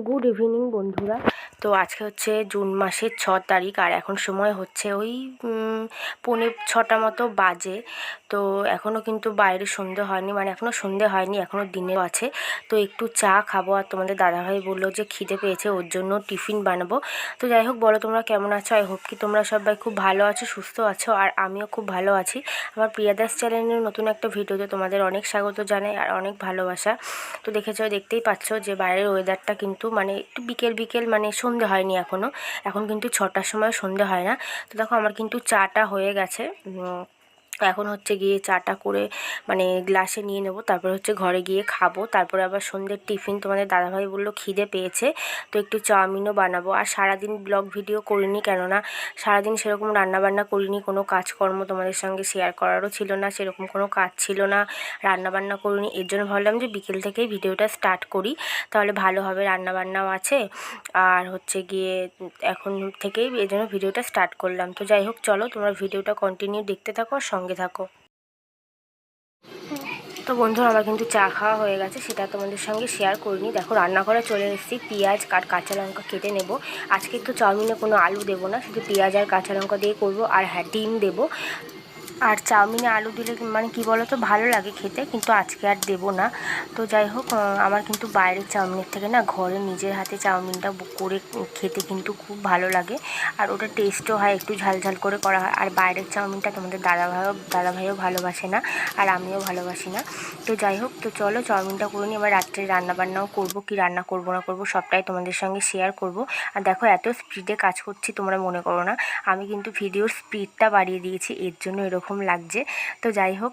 Good evening বন্ধুরা। তো আজকে হচ্ছে জুন মাসের ছ তারিখ আর এখন সময় হচ্ছে ওই পৌনে ছটা মতো বাজে। তো এখনও কিন্তু বাইরে সন্ধে হয়নি মানে এখনও সন্ধে হয়নি এখনও দিনে আছে। তো একটু চা খাব আর তোমাদের দাদাভাই বলল যে খিদে পেয়েছে, ওর জন্য টিফিন বানাবো। তো যাই হোক, বলো তোমরা কেমন আছো? আই হোপ কি তোমরা সবাই খুব ভালো আছো, সুস্থ আছো, আর আমিও খুব ভালো আছি। আমার প্রিয়াদাস চ্যানেলের নতুন একটা ভিডিওতে তোমাদের অনেক স্বাগত জানাই আর অনেক ভালোবাসা। তো দেখেছ, দেখতেই পাচ্ছ যে বাইরের ওয়েদারটা কিন্তু মানে একটু বিকেল বিকেল মানে সন্ধে হয়নি এখনও এখন কিন্তু ছটার সময় সন্ধে হয় না। তো দেখো আমার কিন্তু চাটা হয়ে গেছে। উম, এখন হচ্ছে গিয়ে চাটা করে মানে গ্লাসে নিয়ে নেব। তারপর হচ্ছে ঘরে গিয়ে খাব। তারপরে আবার সন্ধ্যের টিফিন তোমাদের দাদাভাই বলল খিদে পেয়েছে। তো একটু চাউমিনও বানাবো। আর সারাদিন ব্লগ ভিডিও করিনি কেননা সারাদিন সেরকম রান্নাবান্না করিনি। কোনো কাজকর্ম তোমাদের সঙ্গে শেয়ার করারও ছিল না সেরকম কোনো কাজ ছিল না রান্নাবান্না করিনি। এর জন্য ভাবলাম যে বিকেল থেকেই ভিডিওটা স্টার্ট করি। তাহলে ভালো হবে রান্নাবান্নাও আছে। আর হচ্ছে গিয়ে এখন থেকেই এই জন্য ভিডিওটা স্টার্ট করলাম। তো যাই হোক চলো তোমরা ভিডিওটা কন্টিনিউ দেখতে থাকো সঙ্গে থাকো। তো বন্ধুরা, আমার কিন্তু চা খাওয়া হয়ে গেছে, সেটা তোমাদের সঙ্গে শেয়ার করিনি। দেখো রান্না করে চলে এসেছি, পেঁয়াজ কাট কাঁচা লঙ্কা কেটে নেব। আজকে তো চাউমিনে কোনো আলু দেবো না, শুধু পেঁয়াজ আর কাঁচা লঙ্কা দিয়ে করব, আর হ্যাঁ ডিম দেবো। আর চাউমিনে আলু দিলে মানে কি বলো তো ভালো লাগে খেতে, কিন্তু আজকে আর দেবো না। তো যাই হোক আমার কিন্তু বাইরের চাউমিনের থেকে না, ঘরে নিজের হাতে চাউমিনটা করে খেতে কিন্তু খুব ভালো লাগে। আর ওটা টেস্টও হয়, একটু ঝাল ঝাল করে করা হয়। আর বাইরের চাউমিনটা তোমাদের দাদা ভাইও দাদা ভাইও ভালোবাসে না, আর আমিও ভালোবাসি না। তো যাই হোক, তো চলো চাউমিনটা করে নিই। এবার রাত্রে রান্নাবান্নাও করব, কি রান্না করব না করব, সবটাই তোমাদের সঙ্গে শেয়ার করব। আর দেখো, এত স্পিডে কাজ করছি, তোমরা মনে করো না। আমি কিন্তু ভিডিওর স্পিডটা বাড়িয়ে দিয়েছি, এর জন্য এরকম লাগছে। তো যাই হোক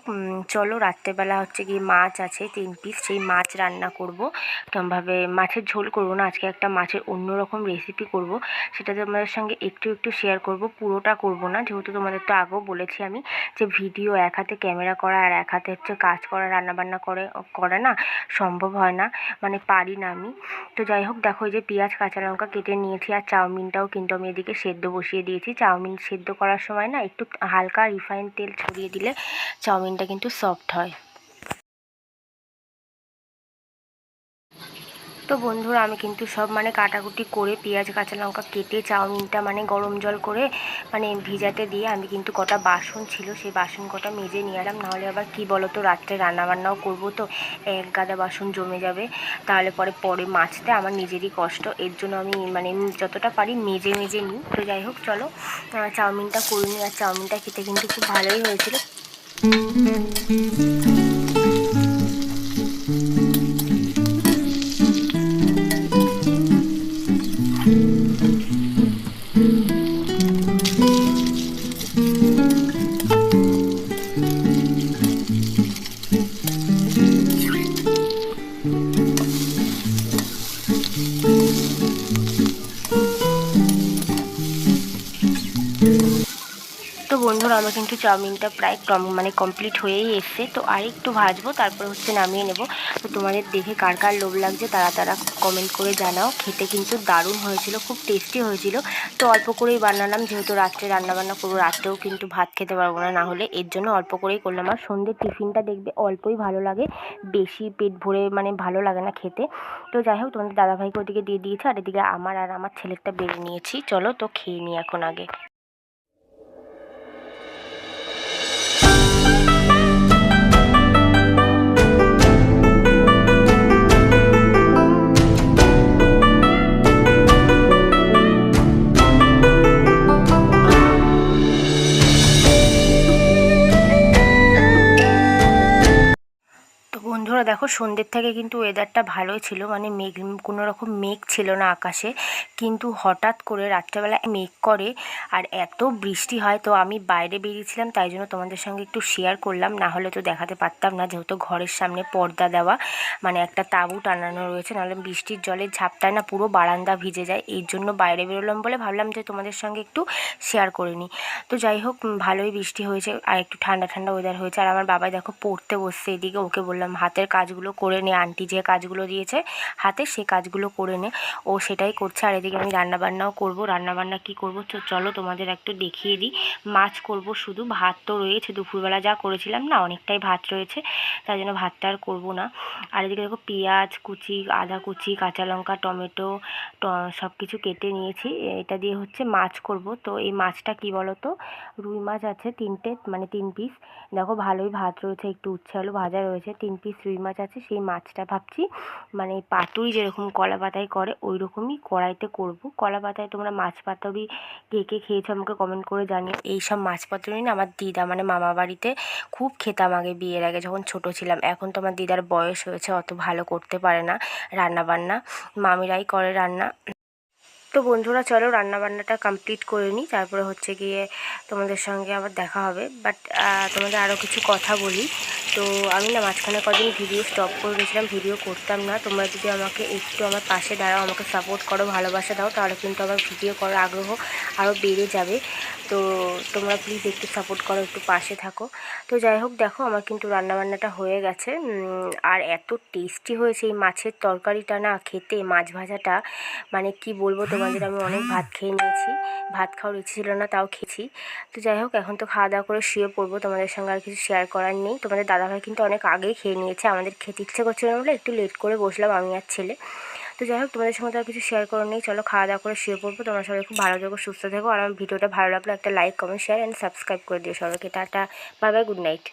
চলো রাত্রেবেলা হচ্ছে কি মাছ আছে তিন পিস সেই মাছ রান্না করব। কেমনভাবে মাছের ঝোল করব না, আজকে একটা মাছের অন্যরকম রেসিপি করব। সেটা তোমাদের সঙ্গে একটু একটু শেয়ার করব, পুরোটা করব না, যেহেতু তোমাদের তো আগেও বলেছি আমি যে ভিডিও এক হাতে ক্যামেরা করা আর এক হাতে হচ্ছে কাজ করা, রান্নাবান্না করে করে না, সম্ভব হয় না মানে পারি না আমি। তো যাই হোক দেখো এই যে পেঁয়াজ, কাঁচা লঙ্কা কেটে নিয়েছি আর চাউমিনটাও কিন্তু আমি এদিকে সেদ্ধ বসিয়ে দিয়েছি। চাউমিন সেদ্ধ করার সময় না একটু হালকা রিফাইন তেল ছড়িয়ে দিলে চাউমিনটা কিন্তু সফট হয়। তো বন্ধুরা, আমি কিন্তু সব মানে কাটাকুটি করে পেঁয়াজ, কাঁচা লঙ্কা কেটে, চাউমিনটা মানে গরম জল করে মানে ভিজাতে দিয়ে আমি কিন্তু কটা বাসন ছিল, সেই বাসন কটা মেজে নিয়ে এলাম। নাহলে আবার কি বলো তো রাত্রে রান্নাবান্নাও করব তো, এক গাদা বাসন জমে যাবে। তাহলে পরে পরে মাছতে আমার নিজেরই কষ্ট। এর জন্য আমি মানে যতটা পারি মেজে মেজে নিই। তো যাই হোক, চলো চাউমিনটা করে নিই। আর চাউমিনটা খেতে কিন্তু খুব ভালোই হয়েছিল। বন্ধুরা আমার কিন্তু চাউমিনটা প্রায় কম মানে কমপ্লিট হয়েই এসছে। তো আর একটু ভাজবো, তারপর হচ্ছে নামিয়ে নেব। তো তোমাদের দেখে কার কার লোভ লাগছে, তারা তারা কমেন্ট করে জানাও। খেতে কিন্তু দারুণ হয়েছিল, খুব টেস্টি হয়েছিল। তো অল্প করেই বানালাম, যেহেতু রাত্রে রান্নাবান্না করব, রাত্রেও কিন্তু ভাত খেতে পারব না না হলে এর জন্য অল্প করেই করলাম। আর সন্ধ্যের টিফিনটা দেখবে অল্পই ভালো লাগে, বেশি পেট ভরে মানে ভালো লাগে না খেতে। তো যাই হোক, তোমাদের দাদাভাইকে ওদিকে দিয়ে দিয়েছে, আর এদিকে আমার আর আমার ছেলেরটা বেড়ে নিয়েছি। চলো তো খেয়ে নিই এখন আগে। দেখো সন্ধ্যের থেকে কিন্তু ওয়েদারটা ভালোই ছিল মানে মেঘ, কোনো রকম মেঘ ছিল না আকাশে। কিন্তু হঠাৎ করে রাত্রেবেলা মেঘ করে আর এত বৃষ্টি হয়, তো আমি বাইরে বেরিয়েছিলাম, তাই জন্য তোমাদের সঙ্গে একটু শেয়ার করলাম। না হলে তো দেখাতে পারতাম না, যেহেতু ঘরের সামনে পর্দা দেওয়া মানে একটা তাঁবু টানানো রয়েছে, নাহলে বৃষ্টির জলের ঝাপটায় না পুরো বারান্দা ভিজে যায়। এই জন্য বাইরে বেরোলাম বলে ভাবলাম যে তোমাদের সঙ্গে একটু শেয়ার করে নিই। তো যাই হোক ভালোই বৃষ্টি হয়েছে, আর একটু ঠান্ডা ঠান্ডা ওয়েদার হয়েছে। আর আমার বাবা দেখো পড়তে বসছে, এদিকে ওকে বললাম, হাতের কাজ কাজগুলো করে নে, আন্টি যে কাজগুলো দিয়েছে, হাতে সে কাজগুলো করে নে। ও সেটাই করছে। আর এদিকে আমি রান্নাবান্নাও করব। রান্নাবান্না কি করব? তো চলো তোমাদের একটু দেখিয়ে দিই। মাছ করব শুধু। ভাত তো রয়েছে। দুপুরবেলা যা করেছিলাম না, অনেকটাই ভাত রয়েছে। তাই জন্য ভাতটা আর করব না। আর এদিকে দেখো পেঁয়াজ কুচি, আদা কুচি, কাঁচা লঙ্কা, টমেটো সব কিছু কেটে নিয়েছি। এটা দিয়ে হচ্ছে মাছ করব। তো এই মাছটা কি বলো তো রুই মাছ আছে তিনটে মানে তিন পিস দেখো ভালোই ভাত রয়েছে। একটু উচ্ছে আলু ভাজা রয়েছে। তিন পিস রুই মাছ আছে, সেই মাছটা ভাবছি মানে পাতুরি যেরকম কলা পাতায় করে ওই রকমই কড়াইতে করব। কলা পাতায় তোমরা মাছ পাতুরি কে কে খেয়েছো আমাকে কমেন্ট করে জানিও। এই সব মাছ পাতুরি না আমার দিদা মানে মামা বাড়িতে খুব খেতাম আগে বিয়ের আগে যখন ছোট ছিলাম। এখন তো আমার দিদার বয়স হয়েছে, অত ভালো করতে পারে না রান্না বান্না মামিরাই করে রান্না। তো বন্ধুরা, চলো রান্নাবান্নাটা কমপ্লিট করে নিই। তারপরে হচ্ছে গিয়ে তোমাদের সঙ্গে আবার দেখা হবে। বাট তোমাদের আরও কিছু কথা বলি। তো আমি না মাঝখানে কদিন ভিডিও স্টপ করে দিয়েছিলাম ভিডিও করতাম না। তোমরা যদি আমাকে একটু আমার পাশে দাঁড়াও, আমাকে সাপোর্ট করো, ভালোবাসা দাও, তাহলে কিন্তু আমার ভিডিও করার আগ্রহ আরও বেড়ে যাবে। তো তোমরা প্লিজ একটু সাপোর্ট করো, একটু পাশে থাকো। তো যাই হোক, দেখো আমার কিন্তু রান্নাবান্নাটা হয়ে গেছে। আর এত টেস্টি হয়েছে এই মাছের তরকারিটা না, খেতে মাছ ভাজাটা। মানে কি বলব তোমাদের, আমি অনেক ভাত খেয়ে নিয়েছি। ভাত খাওয়ার ইচ্ছে ছিল না, তাও খেয়েছি। তো যাই হোক, এখন তো খাওয়া দাওয়া করে শুয়ে পড়ব, তোমাদের সঙ্গে আর কিছু শেয়ার করার নেই। তোমাদের দাদাভাই কিন্তু অনেক আগেই খেয়ে নিয়েছে, আমাদের খেতে ইচ্ছে করছিল না বলে একটু লেট করে বসলাম, আমি আর ছেলে। তো যাই হোক, তোমাদের সঙ্গে আর কিছু শেয়ার করে নিই। চলো খাওয়া দাওয়া করে শুয়ে পড়ব। তোমরা সবাই খুব ভালো থাকো, সুস্থ থাকো। আর আমার ভিডিওটা ভালো লাগলে একটা like comment share and subscribe করে দিও সবাইকে। Tata bye bye good night